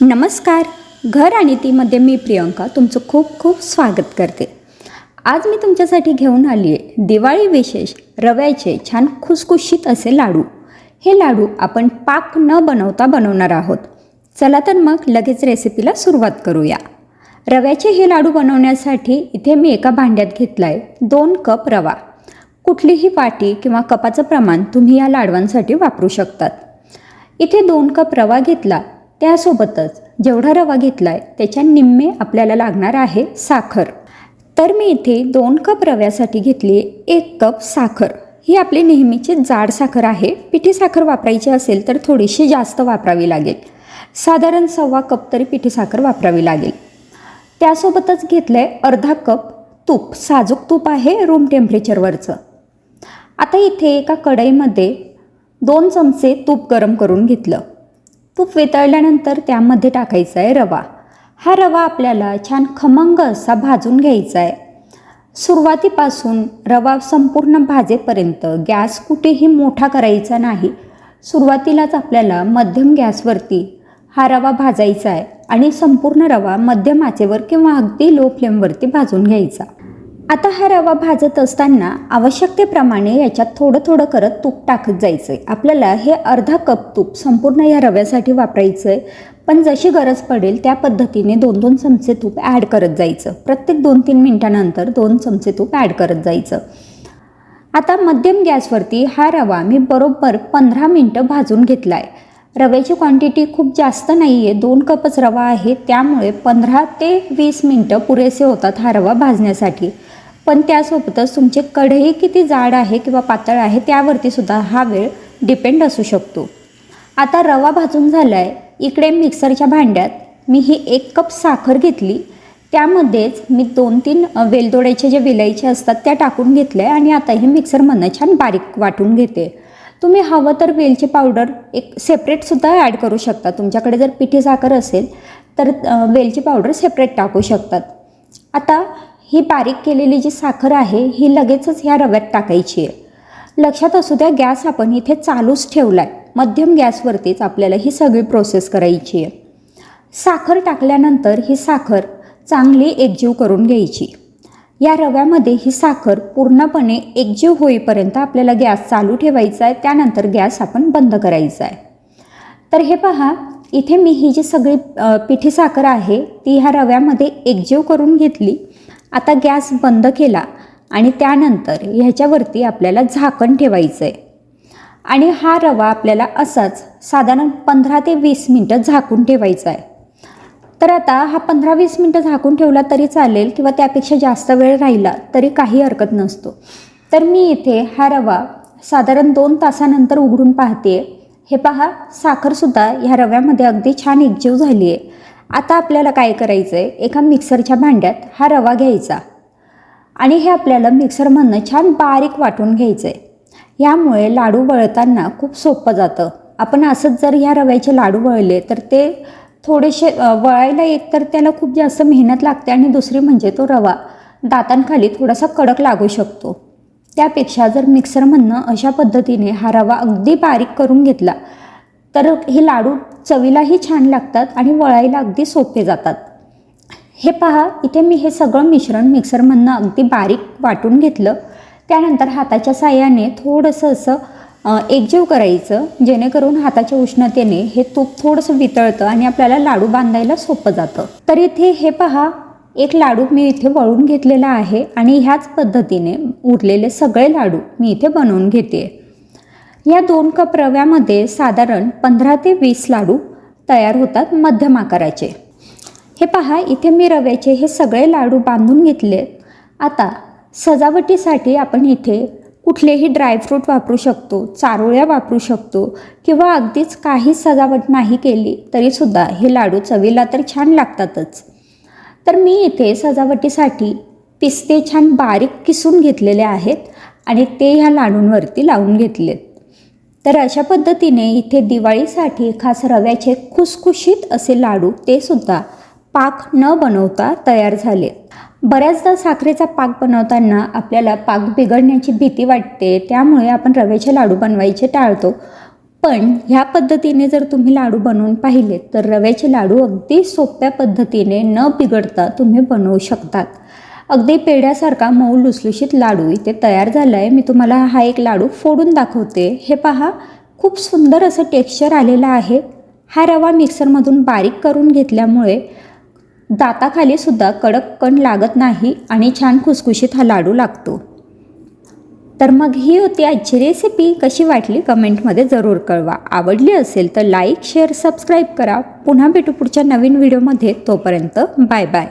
नमस्कार. घर आणि तीमध्ये मी प्रियंका तुमचं खूप खूप स्वागत करते. आज मी तुमच्यासाठी घेऊन आली आहे दिवाळी विशेष रव्याचे छान खुसखुशीत असे लाडू. हे लाडू आपण पाक न बनवता बनवणार आहोत. चला तर मग लगेच रेसिपीला सुरुवात करूया. रव्याचे हे लाडू बनवण्यासाठी इथे मी एका भांड्यात घेतला आहे दोन कप रवा. कुठलीही वाटी किंवा कपाचं प्रमाण तुम्ही या लाडवांसाठी वापरू शकतात. इथे दोन कप रवा घेतला त्यासोबतच जेवढा रवा घेतला आहे त्याच्या निम्मे आपल्याला लागणार आहे साखर. तर मी इथे दोन कप रव्यासाठी घेतली एक कप साखर. ही आपली नेहमीची जाड साखर आहे. पिठी साखर वापरायची असेल तर थोडीशी जास्त वापरावी लागेल. साधारण सव्वा कप तरी पिठी साखर वापरावी लागेल. त्यासोबतच घेतलं आहे अर्धा कप तूप. साजूक तूप आहे रूम टेम्परेचरवरचं आता इथे एका कढईमध्ये दोन चमचे तूप गरम करून घेतलं. तूप वितळल्यानंतर त्यामध्ये टाकायचा आहे रवा. हा रवा आपल्याला छान खमंग असा भाजून घ्यायचा आहे. सुरुवातीपासून रवा संपूर्ण भाजेपर्यंत गॅस कुठेही मोठा करायचा नाही. सुरुवातीलाच आपल्याला मध्यम गॅसवरती हा रवा भाजायचा आहे आणि संपूर्ण रवा मध्यम आचेवर किंवा अगदी लो फ्लेमवरती भाजून घ्यायचा. आता हा रवा भाजत असताना आवश्यकतेप्रमाणे याच्यात थोडं थोडं करत तूप टाकत जायचं आहे आपल्याला हे अर्धा कप तूप संपूर्ण या रव्यासाठी वापरायचं आहे पण जशी गरज पडेल त्या पद्धतीने दोन दोन चमचे तूप ॲड करत जायचं. प्रत्येक दोन तीन मिनटानंतर दोन चमचे तूप ॲड करत जायचं. आता मध्यम गॅसवरती हा रवा मी बरोबर पंधरा मिनटं भाजून घेतला आहे रव्याची क्वांटिटी खूप जास्त नाही आहे दोन कपच रवा आहे. त्यामुळे पंधरा ते वीस मिनटं पुरेसे होतात हा रवा भाजण्यासाठी. पण त्यासोबतच तुमचे कढई किती जाड आहे किंवा पातळ आहे त्यावरती सुद्धा हा वेळ डिपेंड असू शकतो. आता रवा भाजून झाला आहे इकडे मिक्सरच्या भांड्यात मी ही एक कप साखर घेतली त्यामध्येच मी दोन तीन वेलदोड्याचे जे विलायचे असतात त्या टाकून घेतल्या आणि आता हे मिक्सरमधनं छान बारीक वाटून घेते. तुम्ही हवं तर वेलची पावडर एक सेपरेटसुद्धा ॲड करू शकता. तुमच्याकडे जर पिठी साखर असेल तर वेलची पावडर सेपरेट टाकू शकतात. आता ही बारीक केलेली जी साखर आहे ही लगेचच ह्या रव्यात टाकायची आहे. लक्षात असू द्या गॅस आपण इथे चालूच ठेवला आहे मध्यम गॅसवरतीच आपल्याला ही सगळी प्रोसेस करायची आहे. साखर टाकल्यानंतर ही साखर चांगली एकजीव करून घ्यायची. या रव्यामध्ये ही साखर पूर्णपणे एकजीव होईपर्यंत आपल्याला गॅस चालू ठेवायचा आहे त्यानंतर गॅस आपण बंद करायचा आहे. तर हे पहा इथे मी ही जी सगळी पिठी साखर आहे ती ह्या रव्यामध्ये एकजीव करून घेतली. आता गॅस बंद केला आणि त्यानंतर ह्याच्यावरती आपल्याला झाकण ठेवायचं आहे आणि हा रवा आपल्याला असाच साधारण पंधरा ते वीस मिनटं झाकून ठेवायचा आहे तर आता हा पंधरा वीस मिनटं झाकून ठेवला तरी चालेल किंवा त्यापेक्षा जास्त वेळ राहिला तरी काही हरकत नसतो. तर मी इथे हा रवा साधारण दोन तासानंतर उघडून पाहते हे पहा साखरसुद्धा ह्या रव्यामध्ये अगदी छान एकजीव झाली आहे आता आपल्याला काय करायचं आहे एका मिक्सरच्या भांड्यात हा रवा घ्यायचा. आणि हे आपल्याला मिक्सरमधनं छान बारीक वाटून घ्यायचं आहे यामुळे लाडू वळताना खूप सोपं जातं. आपण असंच जर ह्या रव्याचे लाडू वळले तर ते थोडेसे वळायला एक तर त्याला खूप जास्त मेहनत लागते आणि दुसरी म्हणजे तो रवा दातांखाली थोडासा कडक लागू शकतो. त्यापेक्षा जर मिक्सरमधनं अशा पद्धतीने हा रवा अगदी बारीक करून घेतला तर हे लाडू चवीलाही छान लागतात आणि वळायला अगदी सोपे जातात. हे पहा इथे मी हे सगळं मिश्रण मिक्सरमधनं अगदी बारीक वाटून घेतलं. त्यानंतर हाताच्या साह्याने थोडंसं असं एकजीव करायचं जेणेकरून हाताच्या उष्णतेने हे तूप थोडंसं वितळतं आणि आपल्याला लाडू बांधायला सोपं जातं. तर इथे हे पहा एक लाडू मी इथे वळून घेतलेला आहे आणि ह्याच पद्धतीने उरलेले सगळे लाडू मी इथे बनवून घेते. या दोन कप रव्यामध्ये साधारण पंधरा ते वीस लाडू तयार होतात मध्यम आकाराचे. हे पहा इथे मी रव्याचे हे सगळे लाडू बांधून घेतले. आता सजावटीसाठी आपण इथे कुठलेही ड्रायफ्रूट वापरू शकतो चारोळ्या वापरू शकतो किंवा अगदीच काही सजावट नाही केली तरीसुद्धा हे लाडू चवीला तर छान लागतातच. तर मी इथे सजावटीसाठी पिस्ते छान बारीक किसून घेतलेले आहेत आणि ते ह्या लाडूंवरती लावून घेतलेत. तर अशा पद्धतीने इथे दिवाळीसाठी खास रव्याचे खुसखुशीत असे लाडू ते सुद्धा पाक न बनवता तयार झाले. बऱ्याचदा साखरेचा पाक बनवताना आपल्याला पाक बिघडण्याची भीती वाटते त्यामुळे आपण रव्याचे लाडू बनवायचे टाळतो. पण ह्या पद्धतीने जर तुम्ही लाडू बनवून पाहिले तर रव्याचे लाडू अगदी सोप्या पद्धतीने न बिघडता तुम्ही बनवू शकतात. अगदी पेढ्यासारखा मऊ लुसलुशीत लाडू इथे तयार झाला आहे मी तुम्हाला हा एक लाडू फोडून दाखवते. हे पहा खूप सुंदर असं टेक्स्चर आलेलं आहे. हा रवा मिक्सरमधून बारीक करून घेतल्यामुळे दाताखाली सुद्धा कडक कण लागत नाही आणि छान खुसखुशीत हा लाडू लागतो. तर मग ही होती आजची रेसिपी कशी वाटली कमेंटमध्ये जरूर कळवा. आवडली असेल तर लाईक शेअर सबस्क्राईब करा. पुन्हा भेटू पुढच्या नवीन व्हिडिओमध्ये तोपर्यंत बाय बाय